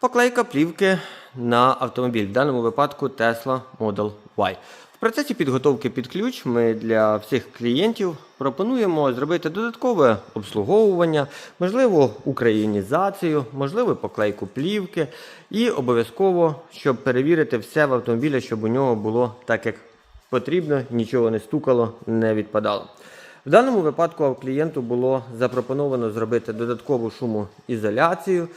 Поклейка плівки на автомобіль, в даному випадку Tesla Model Y. В процесі підготовки під ключ ми для всіх клієнтів пропонуємо зробити додаткове обслуговування, можливо, українізацію, можливо, поклейку плівки і обов'язково, щоб перевірити все в автомобілі, щоб у нього було так, як потрібно, нічого не стукало, не відпадало. В даному випадку клієнту було запропоновано зробити додаткову шумоізоляцію,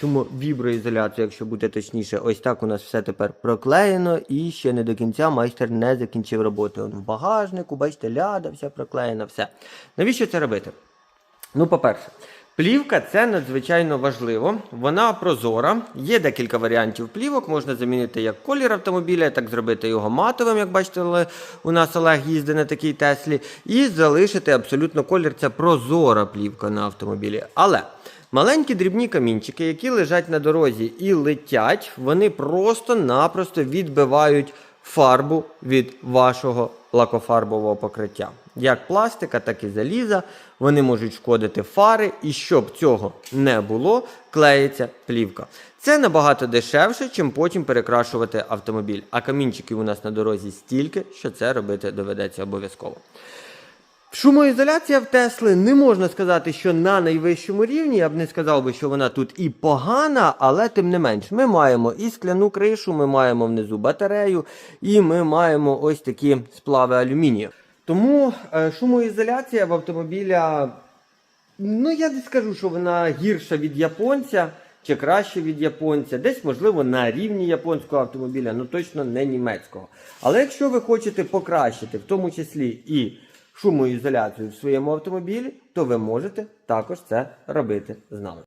шумовіброізоляцію, якщо буде точніше. Ось так у нас все тепер проклеєно і ще не до кінця майстер не закінчив роботи. Он в багажнику, бачите, ляда, вся проклеєна, все. Навіщо це робити? Ну, по-перше, плівка це надзвичайно важливо. Вона прозора. Є декілька варіантів плівок. Можна замінити як колір автомобіля, так зробити його матовим, як бачите, у нас Олег їздить на такій Теслі. І залишити абсолютно колір. Це прозора плівка на автомобілі. Але. Маленькі дрібні камінчики, які лежать на дорозі і летять, вони просто-напросто відбивають фарбу від вашого лакофарбового покриття. Як пластика, так і заліза. Вони можуть шкодити фари, і щоб цього не було, клеїться плівка. Це набагато дешевше, чим потім перекрашувати автомобіль. А камінчиків у нас на дорозі стільки, що це робити доведеться обов'язково. Шумоізоляція в Тесли не можна сказати, що на найвищому рівні. Я б не сказав би, що вона тут і погана, але тим не менш, ми маємо і скляну кришу, ми маємо внизу батарею, і ми маємо ось такі сплави алюмінію. Тому е, шумоізоляція в автомобіля, ну я не скажу, що вона гірша від японця чи краще від японця, десь, можливо, на рівні японського автомобіля, ну точно не німецького. Але якщо ви хочете покращити, в тому числі і шумоізоляцію в своєму автомобілі, то ви можете також це робити з нами.